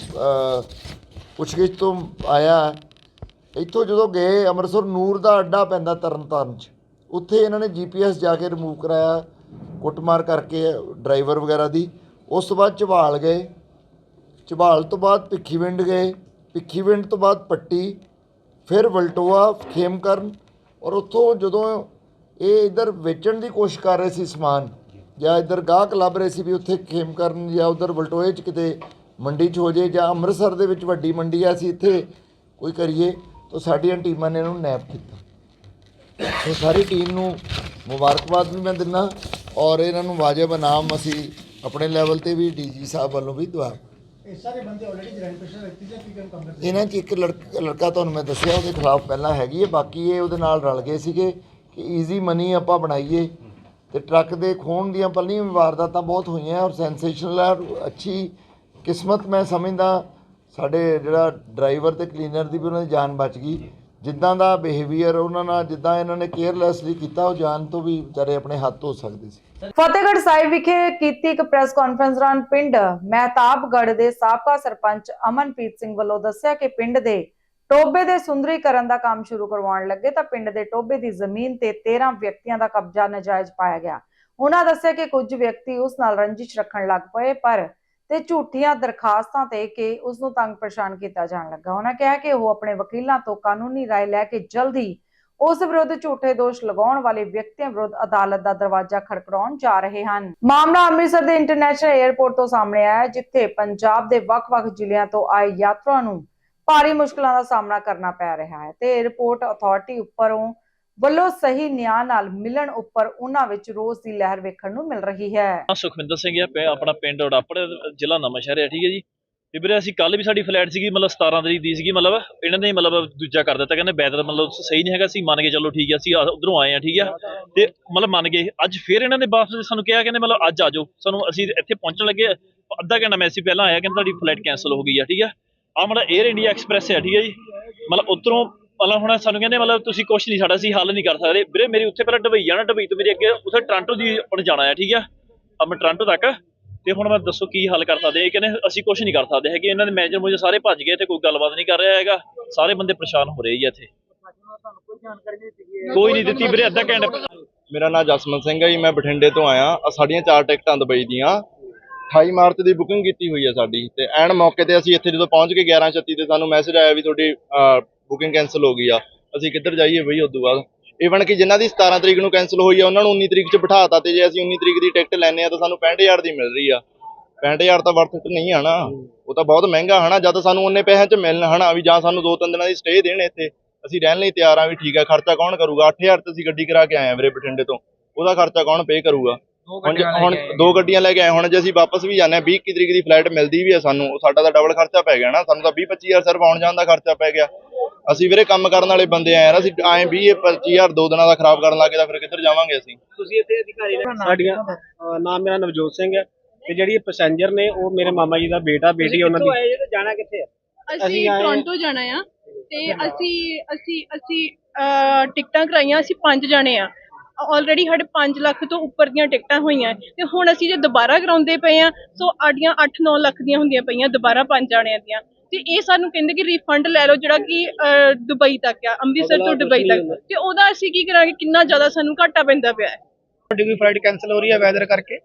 ਪੁੱਛਗਿੱਛ ਤੋਂ ਆਇਆ, ਇੱਥੋਂ ਜਦੋਂ ਗਏ, ਅੰਮ੍ਰਿਤਸਰ ਨੂਰ ਦਾ ਅੱਡਾ ਪੈਂਦਾ ਤਰਨਤਾਰਨ 'ਚ। ਉੱਥੇ ਇਹਨਾਂ ਨੇ ਜੀਪੀਐਸ ਜਾ ਕੇ ਰਿਮੂਵ ਕਰਾਇਆ, ਕੁੱਟਮਾਰ ਕਰਕੇ ਡਰਾਈਵਰ ਵਗੈਰਾ ਦੀ। ਉਸ ਤੋਂ ਬਾਅਦ ਝਬਾਲ ਗਏ। ਝਬਾਲ ਤੋਂ ਬਾਅਦ ਭਿੱਖੀਵਿੰਡ ਗਏ। ਭਿੱਖੀਵਿੰਡ ਤੋਂ ਬਾਅਦ ਪੱਟੀ, ਫਿਰ ਵਲਟੋਆ, ਖੇਮਕਰਨ। ਔਰ ਉੱਥੋਂ ਜਦੋਂ ਇਹ ਇਧਰ ਵੇਚਣ ਦੀ ਕੋਸ਼ਿਸ਼ ਕਰ ਰਹੇ ਸੀ ਸਮਾਨ, ਜਾਂ ਇਧਰ ਗਾਹਕ ਲੱਭ ਰਹੇ ਸੀ ਵੀ ਉੱਥੇ ਖੇਮਕਰਨ ਜਾਂ ਉਧਰ ਵਲਟੋਏ 'ਚ ਕਿਤੇ ਮੰਡੀ 'ਚ ਹੋ ਜੇ, ਜਾਂ ਅੰਮ੍ਰਿਤਸਰ ਦੇ ਵਿੱਚ ਵੱਡੀ ਮੰਡੀ ਆ, ਅਸੀਂ ਇੱਥੇ ਕੋਈ ਕਰੀਏ, ਤਾਂ ਸਾਡੀਆਂ ਟੀਮਾਂ ਨੇ ਇਹਨੂੰ ਨੈਪ ਕੀਤਾ। ਸੋ ਸਾਰੀ ਟੀਮ ਨੂੰ ਮੁਬਾਰਕਬਾਦ ਵੀ ਮੈਂ ਦਿੰਦਾ ਔਰ ਇਹਨਾਂ ਨੂੰ ਵਾਜਬ ਇਨਾਮ ਅਸੀਂ ਆਪਣੇ ਲੈਵਲ ਤੇ ਵੀ ਡੀਜੀ ਸਾਹਿਬ ਵੱਲੋਂ ਵੀ ਦਵਾ ਇਹਨਾਂ 'ਚ ਇੱਕ ਲੜਕ- ਲੜਕਾ ਤੁਹਾਨੂੰ ਮੈਂ ਦੱਸਿਆ ਉਹਦੇ ਖਿਲਾਫ ਪਹਿਲਾਂ ਹੈਗੀ ਹੈ ਬਾਕੀ ਇਹ ਉਹਦੇ ਨਾਲ ਰਲ ਗਏ ਸੀਗੇ ਕਿ ਈਜ਼ੀ ਮਨੀ ਆਪਾਂ ਬਣਾਈਏ ਤੇ ਟਰੱਕ ਦੇ ਖੋਣ ਦੀਆਂ ਪੱਲੀਆਂ ਵਾਰਦਾਤਾਂ ਬਹੁਤ ਹੋਈਆਂ ਔਰ ਸੈਂਸੇਸ਼ਨਲ ਹੈ ਔਰ ਅੱਛੀ ਕਿਸਮਤ ਮੈਂ ਸਮਝਦਾ ਸਾਡੇ ਜਿਹੜਾ ਡਰਾਈਵਰ ਤੇ ਕਲੀਨਰ ਦੀ ਵੀ ਉਹਨਾਂ ਦੀ ਜਾਨ ਬਚ ਗਈ। ਜਿੱਦਾਂ ਦਾ ਬਿਹੇਵੀਅਰ ਉਹਨਾਂ ਨਾਲ, ਜਿੱਦਾਂ ਇਹਨਾਂ ਨੇ ਕੇਅਰਲੈਸਲੀ ਕੀਤਾ, ਉਹ ਜਾਨ ਤੋਂ ਵੀ ਵਿਚਾਰੇ ਆਪਣੇ ਹੱਥ ਧੋ ਸਕਦੇ ਸੀ। ਫਤਿਹਗੜ੍ਹ ਸਾਹਿਬ ਵਿਖੇ ਕੀਤੀ ਇੱਕ ਪ੍ਰੈਸ ਕਾਨਫਰੰਸ ਦੌਰਾਨ ਪਿੰਡ ਮਹਿਤਾਬਗੜ੍ਹ ਦੇ ਸਾਬਕਾ ਸਰਪੰਚ ਅਮਨਪ੍ਰੀਤ ਸਿੰਘ ਵੱਲੋਂ ਦੱਸਿਆ ਕਿ ਪਿੰਡ ਦੇ ਟੋਬੇ ਦੇ ਸੁੰਦਰੀਕਰਨ ਦਾ ਕੰਮ ਸ਼ੁਰੂ ਕਰਵਾਉਣ ਲੱਗੇ ਤਾਂ ਪਿੰਡ ਦੇ ਟੋਬੇ ਦੀ ਜ਼ਮੀਨ ਤੇ 13 ਵਿਅਕਤੀਆਂ ਦਾ ਕਬਜ਼ਾ ਨਜਾਇਜ਼ ਪਾਇਆ ਗਿਆ। ਉਹਨਾਂ ਦੱਸਿਆ ਕਿ ਕੁਝ ਵਿਅਕਤੀ ਉਸ ਨਾਲ ਰੰਜਿਸ਼ ਰੱਖਣ ਲੱਗ ਪਏ, ਪਰ ਤੇ ਝੂਠੀਆਂ ਦਰਖਾਸਤਾਂ ਤੇ ਕਿ ਉਸ ਨੂੰ ਤੰਗ ਪਰੇਸ਼ਾਨ ਕੀਤਾ ਜਾਣ ਲੱਗਾ। ਉਹਨਾਂ ਕਿਹਾ ਕਿ ਉਹ ਆਪਣੇ ਵਕੀਲਾਂ ਤੋਂ ਕਾਨੂੰਨੀ ਰਾਏ ਲੈ ਕੇ ਜਲਦੀ ਉਸ ਵਿਰੁੱਧ ਝੂਠੇ ਦੋਸ਼ ਲਗਾਉਣ ਵਾਲੇ ਵਿਅਕਤੀਆਂ ਵਿਰੁੱਧ ਅਦਾਲਤ ਦਾ ਦਰਵਾਜ਼ਾ ਖੜਕੜਾਉਣ ਜਾ ਰਹੇ ਹਨ। ਮਾਮਲਾ ਅੰਮ੍ਰਿਤਸਰ ਦੇ ਇੰਟਰਨੈਸ਼ਨਲ 에ਅਰਪੋਰਟ ਤੋਂ ਸਾਹਮਣੇ ਆਇਆ ਜਿੱਥੇ ਪੰਜਾਬ ਦੇ ਵੱਖ-ਵੱਖ ਜ਼ਿਲ੍ਹਿਆਂ ਤੋਂ ਆਏ ਯਾਤਰੂਆਂ ਨੂੰ ਭਾਰੀ ਮੁਸ਼ਕਲਾਂ ਦਾ ਸਾਹਮਣਾ ਕਰਨਾ ਪੈ ਰਿਹਾ ਹੈ ਤੇ 에ਅਰਪੋਰਟ ਅਥਾਰਟੀ ਉੱਪਰੋਂ ਵੱਲੋਂ ਸਹੀ ਨਿਆਂ ਨਾਲ ਮਿਲਣ ਉੱਪਰ ਉਹਨਾਂ ਵਿੱਚ ਰੋਸ ਦੀ ਲਹਿਰ ਵੇਖਣ ਨੂੰ ਮਿਲ ਰਹੀ ਹੈ। ਹਾਂ, ਸੁਖਵਿੰਦਰ ਸਿੰਘ ਹੈ ਪੈ- ਆਪਣਾ ਪਿੰਡ ਉੜਾਪੜ ਜ਼ਿਲ੍ਹਾ ਨਵਾਂਸ਼ਹਿਰ ਹੈ, ਠੀਕ ਹੈ ਜੀ। ਤੇ ਵੀਰੇ, ਅਸੀਂ ਕੱਲ ਵੀ ਸਾਡੀ ਫਲਾਈਟ ਸੀਗੀ, ਮਤਲਬ 17 ਤਰੀਕ ਦੀ ਸੀਗੀ, ਮਤਲਬ ਇਹਨਾਂ ਨੇ ਮਤਲਬ ਦੂਜਾ ਕਰ ਦਿੱਤਾ, ਕਹਿੰਦੇ ਵੈਦਰ ਮਤਲਬ ਸਹੀ ਨਹੀਂ ਹੈਗਾ, ਅਸੀਂ ਮੰਨ ਕੇ ਚੱਲੋ ਠੀਕ ਹੈ, ਅਸੀਂ ਉਧਰੋਂ ਆਏ ਆ ਠੀਕ ਹੈ। ਤੇ ਮਤਲਬ ਮੰਨ ਗਏ, ਅੱਜ ਫਿਰ ਇਹਨਾਂ ਨੇ ਵਾਪਸ ਸਾਨੂੰ ਕਿਹਾ, ਕਹਿੰਦੇ ਮਤਲਬ ਅੱਜ ਆ ਜਾਓ, ਸਾਨੂੰ ਅਸੀਂ ਇੱਥੇ ਪਹੁੰਚਣ ਲੱਗੇ ਅੱਧਾ ਘੰਟਾ ਮੈਸੇਜ ਪਹਿਲਾਂ ਆਇਆ, ਕਹਿੰਦਾ ਤੁਹਾਡੀ ਫਲਾਈਟ ਕੈਂਸਲ ਹੋ ਗਈ ਆ, ਠੀਕ ਹੈ। ਆ ਮਤਲਬ 에ਅਰ ਇੰਡੀਆ ਐਕਸਪ੍ਰੈਸ ਹੈ, ਠੀਕ ਹੈ ਜੀ। ਮਤਲਬ ਉਧਰੋਂ ਮਤਲਬ ਹੁਣ ਸਾਨੂੰ ਕਹਿੰਦੇ ਮਤਲਬ ਤੁਸੀਂ ਕੁਝ ਨਹੀਂ, ਸਾਡਾ ਅਸੀਂ ਹੱਲ ਨਹੀਂ ਕਰ ਸਕਦੇ। ਵੀਰੇ, ਮੇਰੀ ਉੱਥੇ ਪਹਿਲਾਂ ਡਬਈ ਜਾਣਾ ਡਬਈ ਤੋਂ ਮੇਰੇ ਅੱਗੇ ਉੱਥੇ ਟ੍ਰਾਂਟੋ ਦੀ ਹੁਣ ਜਾਣਾ ਹੈ, ਠੀਕ ਹੈ? ਆ ਮੈਂ ਟ੍ਰਾਂਟੋ ਤੱਕ। ਤੇ ਹੁਣ ਮੈਂ ਦੱਸੋ ਕੀ ਹੱਲ ਕਰ ਸਕਦੇ? ਇਹ ਕਹਿੰਦੇ ਅਸੀਂ ਕੁਝ ਨਹੀਂ ਕਰ ਸਕਦੇ ਹੈਗੇ। ਇਹਨਾਂ ਦੇ ਮੈਨੇਜਰ ਮੁਝੇ ਸਾਰੇ ਭੱਜ ਗਏ ਤੇ ਕੋਈ ਗੱਲਬਾਤ ਨਹੀਂ ਕਰ ਰਿਹਾ ਹੈਗਾ। ਸਾਰੇ ਬੰਦੇ ਪਰੇਸ਼ਾਨ ਹੋ ਰਹੇ ਜੀ ਇੱਥੇ। ਕੋਈ ਨਹੀਂ ਦਿੱਤੀ ਵੀਰੇ, ਅੱਧਾ ਘੰਟਾ। ਮੇਰਾ ਨਾਮ ਜਸਮਨ ਸਿੰਘ ਹੈ ਜੀ, ਮੈਂ ਬਠਿੰਡੇ ਤੋਂ ਆਇਆ। ਆਹ ਸਾਡੀਆਂ ਚਾਰ ਟਿਕਟਾਂ ਦੁਬਈ ਦੀਆਂ। 28 ਮਾਰਚ ਦੀ ਬੁਕਿੰਗ ਕੀਤੀ ਹੋਈ ਹੈ ਸਾਡੀ। ਤੇ ਐਨ ਮੌਕੇ ਤੇ ਅਸੀਂ ਇੱਥੇ ਜਦੋਂ ਪਹੁੰਚ ਗਏ 11:36 ਤੇ ਸਾਨੂੰ ਮੈਸੇਜ ਆਇਆ ਵੀ ਤੁਹਾਡੀ ਬੁਕਿੰਗ ਕੈਨਸਲ ਹੋ ਗਈ ਆ। ਅਸੀਂ ਕਿੱਧਰ ਜਾਈਏ ਬਈ ਉਦੋਂ ਬਾਅਦ? ਈਵਨ ਕਿ ਜਿਨ੍ਹਾਂ ਦੀ 17 ਤਰੀਕ ਨੂੰ ਕੈਨਸਲ ਹੋਈ ਆ, ਉਹਨਾਂ ਨੂੰ 19 ਤਰੀਕ 'ਚ ਬਿਠਾਤਾ ਤੇ ਜੇ ਅਸੀਂ 19 ਤਰੀਕ ਦੀ ਟਿਕਟ ਲੈਨੇ ਆ ਤਾਂ ਸਾਨੂੰ 65000 ਦੀ ਮਿਲ ਰਹੀ ਆ। 65000 ਤਾਂ ਵਰਥ ਇਟ ਨਹੀਂ ਆ ਨਾ। ਉਹ ਤਾਂ ਬਹੁਤ ਮਹਿੰਗਾ ਹਨਾ ਜਦ ਸਾਨੂੰ ਉਹਨੇ ਪੈਸਿਆਂ 'ਚ ਮਿਲਣ ਹਨਾ ਵੀ, ਜਾਂ ਸਾਨੂੰ ਦੋ ਤਿੰਨ ਦਿਨਾਂ ਦੀ ਸਟੇ ਦੇਣ ਇੱਥੇ। ਅਸੀਂ ਰਹਿਣ ਲਈ ਤਿਆਰ ਆ ਵੀ ਠੀਕ ਆ, ਖਰਚਾ ਕੌਣ ਕਰੂਗਾ? 8000 ਤੇ ਅਸੀਂ ਗੱਡੀ ਕਰਾ ਕੇ ਆਏ ਆ ਵੀਰੇ ਬਠਿੰਡੇ ਤੋਂ। ਉਹਦਾ ਖਰਚਾ ਕੌਣ ਪੇ ਕਰੂਗਾ? ਹੁਣ ਹੁਣ ਦੋ ਗੱਡੀਆਂ ਲੈ ਕੇ ਆਏ। ਹੁਣ ਜੇ ਅਸੀਂ ਵਾਪਸ ਵੀ ਜਾਂਦੇ ਆ 20 21 ਤਰੀਕ ਦੀ ਫਲਾਈਟ ਮਿਲਦੀ ਵੀ ਆ ਸਾਨੂੰ ਸਾਡਾ ਤਾਂ ਡਬਲ ਖਰਚਾ ਪੈ ਗਿਆ ਨਾ। ਸਾਨੂੰ ਤਾਂ 20 25000 ਸਿਰਫ ਆਉਣ ਜਾਣ ਦਾ ਖਰਚਾ ਪੈ ਗਿਆ। ਅਸੀਂ ਵੀਰੇ ਕੰਮ ਕਰਨ ਵਾਲੇ ਬੰਦੇ ਆ ਯਾਰ ਅਸੀਂ ਐਂ 20 25000 ਦੋ ਦਿਨਾਂ ਦਾ ਖਰਾਬ ਕਰਨ ਲੱਗੇ ਤਾਂ ਫਿਰ ਕਿੱਧਰ ਜਾਵਾਂਗੇ ਅਸੀਂ? ਤੁਸੀਂ ਇੱਥੇ ਅਧਿਕਾਰੀ ਸਾਡੀਆਂ ਅਹ ਨਾਮ ਮੇਰਾ ਨਵਜੋਤ ਸਿੰਘ ਹੈ ਤੇ ਜਿਹੜੀ ਪੈਸੇਂਜਰ ਨੇ ਉਹ ਮੇਰੇ ਮਾਮਾ ਜੀ ਦਾ ਬੇਟਾ ਬੇਟੀ ਉਹਨਾਂ ਦੀ। ਜਾਣਾ ਕਿੱਥੇ ਆ? ਅਸੀਂ ਟੋਰਾਂਟੋ ਜਾਣਾ ਆ ਤੇ ਅਸੀਂ ਅਸੀਂ ਅਸੀਂ ਟਿਕਟਾਂ ਕਰਾਈਆਂ ਅਸੀਂ ਪੰਜ ਜਾਣੇ ਆ। ਆਲਰੇਡੀ ਸਾਡੇ 5 ਲੱਖ ਤੋਂ ਉੱਪਰ ਦੀਆਂ ਟਿਕਟਾਂ ਹੋਈਆਂ ਤੇ ਹੁਣ ਅਸੀਂ ਜੇ ਦੁਬਾਰਾ ਕਰਾਉਂਦੇ ਪਏ ਆ ਸੋ ਆਡੀਆਂ 8-9 ਲੱਖ ਦੀਆਂ ਹੁੰਦੀਆਂ ਪਈਆਂ ਦੁਬਾਰਾ ਪੰਜ ਜਾਣਿਆਂ ਦੀਆਂ। ਤੇ ਇਹ ਸਾਨੂੰ ਕਹਿੰਦੇ ਕਿ ਰਿਫੰਡ ਲੈ ਲਓ ਜਿਹੜਾ ਕਿ ਦੁਬਈ ਤੱਕ ਆ ਅੰਮ੍ਰਿਤਸਰ ਤੋਂ ਦੁਬਈ ਤੱਕ। ਤੇ ਉਹਦਾ ਅਸੀਂ ਕੀ ਕਰਾਂਗੇ? ਕਿੰਨਾ ਜ਼ਿਆਦਾ ਸਾਨੂੰ ਘਾਟਾ ਪੈਂਦਾ ਪਿਆ ਹੈ। ਤੁਹਾਡੀ ਕੋਈ ਫਲਾਈਟ ਕੈਨਸਲ ਹੋ ਰਹੀ ਹੈ ਵੈਦਰ ਕਰਕੇ।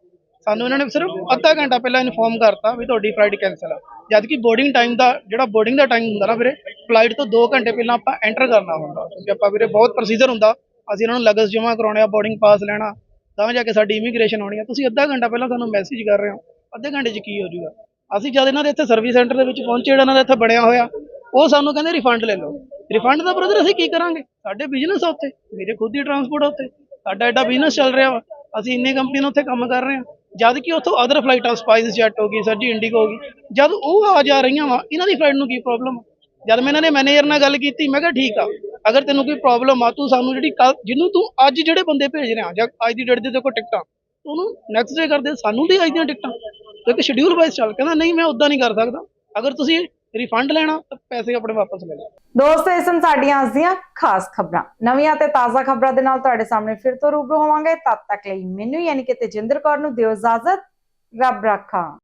ਸਾਨੂੰ ਇਹਨਾਂ ਨੇ ਸਿਰਫ ਅੱਧਾ ਘੰਟਾ ਪਹਿਲਾਂ ਇਨਫੋਰਮ ਕਰਤਾ ਵੀ ਤੁਹਾਡੀ ਫਲਾਈਟ ਕੈਨਸਲ ਆ। ਜਦ ਕਿ ਬੋਰਡਿੰਗ ਟਾਈਮ ਦਾ ਜਿਹੜਾ ਬੋਰਡਿੰਗ ਦਾ ਟਾਈਮ ਹੁੰਦਾ ਨਾ ਵੀਰੇ ਫਲਾਈਟ ਤੋਂ 2 ਘੰਟੇ ਪਹਿਲਾਂ ਆਪਾਂ ਐਂਟਰ ਕਰਨਾ ਹੁੰਦਾ। ਕਿਉਂਕਿ ਆਪਾਂ ਵੀਰੇ ਬਹੁਤ ਪ੍ਰੋਸੀਜਰ ਹੁੰਦਾ। ਅਸੀਂ ਇਹਨਾਂ ਨੂੰ ਲਗਸ ਜਮ੍ਹਾਂ ਕਰਾਉਣੇ ਆ ਬੋਰਡਿੰਗ ਪਾਸ ਲੈਣਾ, ਤਾਂ ਜਾ ਕੇ ਸਾਡੀ ਇਮੀਗ੍ਰੇਸ਼ਨ ਆਉਣੀ ਆ। ਤੁਸੀਂ ਅੱਧਾ ਘੰਟਾ ਪਹਿਲਾਂ ਸਾਨੂੰ ਮੈਸੇਜ ਕਰ ਰਹੇ ਹੋ, ਅੱਧੇ ਘੰਟੇ 'ਚ ਕੀ ਹੋ ਜਾਊਗਾ? ਅਸੀਂ ਜਦ ਇਹਨਾਂ ਦੇ ਇੱਥੇ ਸਰਵਿਸ ਸੈਂਟਰ ਦੇ ਵਿੱਚ ਪਹੁੰਚੇ, ਜਿਹੜਾ ਇਹਨਾਂ ਦਾ ਇੱਥੇ ਬਣਿਆ ਹੋਇਆ, ਉਹ ਸਾਨੂੰ ਕਹਿੰਦੇ ਰਿਫੰਡ ਲੈ ਲਓ। ਰਿਫੰਡ ਦਾ ਬ੍ਰਦਰ ਅਸੀਂ ਕੀ ਕਰਾਂਗੇ? ਸਾਡੇ ਬਿਜ਼ਨਸ ਆ ਉੱਥੇ, ਮੇਰੇ ਖੁਦ ਦੀ ਟਰਾਂਸਪੋਰਟ ਆ ਉੱਥੇ, ਸਾਡਾ ਐਡਾ ਬਿਜ਼ਨਸ ਚੱਲ ਰਿਹਾ ਵਾ। ਅਸੀਂ ਇੰਨੇ ਕੰਪਨੀਆਂ ਨਾਲ ਉੱਥੇ ਕੰਮ ਕਰ ਰਹੇ ਹਾਂ। ਜਦ ਕਿ ਉੱਥੋਂ ਅਦਰ ਫਲਾਈਟਾਂ ਸਪਾਈਸ ਜੈਟ ਹੋ ਗਈ ਸਰਜੀ ਇੰਡੀਗੋ ਹੋ ਗਈ। ਜਦ ਉਹ ਆ ਜਾ ਰਹੀਆਂ ਵਾ, ਇਹਨਾਂ ਦੀ ਫਲਾਈਟ ਨੂੰ ਕੀ ਪ੍ਰੋਬਲਮ ਆ? ਜਦ ਮੈਂ ਇਹਨਾਂ ਨੇ ਮੈਨੇਜਰ ਨਾਲ ਗੱਲ ਕੀਤੀ, ਮੈਂ ਕਿਹਾ, ਠੀਕ ਆ, ਅਗਰ ਤੈਨੂੰ ਕੋਈ ਪ੍ਰੋਬਲਮ ਆ, ਤੂੰ ਸਾਨੂੰ ਜਿਹੜੀ ਕੱਲ ਜਿਹਨੂੰ ਤੂੰ ਅੱਜ ਜਿਹੜੇ ਬੰਦੇ ਭੇਜ ਰਿਹਾ ਜਾਂ ਅੱਜ ਦੀ ਡੇਟ ਦੇ ਤੇ ਟਿਕਟਾਂ ਉਹਨੂੰ ਨੈਕਸਟ ਡੇ ਕਰ ਸਾਨੂੰ ਦੇ ਅੱਜ ਦੀਆਂ ਟਿਕਟਾਂ। ਤੇ ਸ਼ਡਿਊਲ ਵਾਈਜ਼ ਚੱਲ, ਕਹਿੰਦਾ, ਨਹੀਂ, ਮੈਂ ਉਦਾਂ ਨਹੀਂ ਕਰ ਸਕਦਾ। ਅਗਰ ਤੁਸੀਂ ਰਿਫੰਡ ਲੈਣਾ, ਤਾਂ ਪੈਸੇ ਆਪਣੇ ਵਾਪਸ ਲੈ ਲਓ। ਦੋਸਤੋ, ਇਸ ਸਨ ਸਾਡੀਆਂ ਅੱਜ ਦੀਆਂ ਖਾਸ ਖਬਰਾਂ। ਨਵੀਆਂ ਤੇ ਤਾਜ਼ਾ ਖਬਰਾਂ ਦੇ ਨਾਲ ਤੁਹਾਡੇ ਸਾਹਮਣੇ ਫਿਰ ਤੋਂ ਰੂਬਰੂ ਹੋਵਾਂਗੇ। ਤਦ ਤੱਕ ਲਈ ਮੈਨੂੰ, ਯਾਨੀ ਕਿ ਤੇਜਿੰਦਰ ਕੌਰ ਨੂੰ ਦਿਓ ਇਜਾਜ਼ਤ। ਰੱਬ ਰਾਖਾ।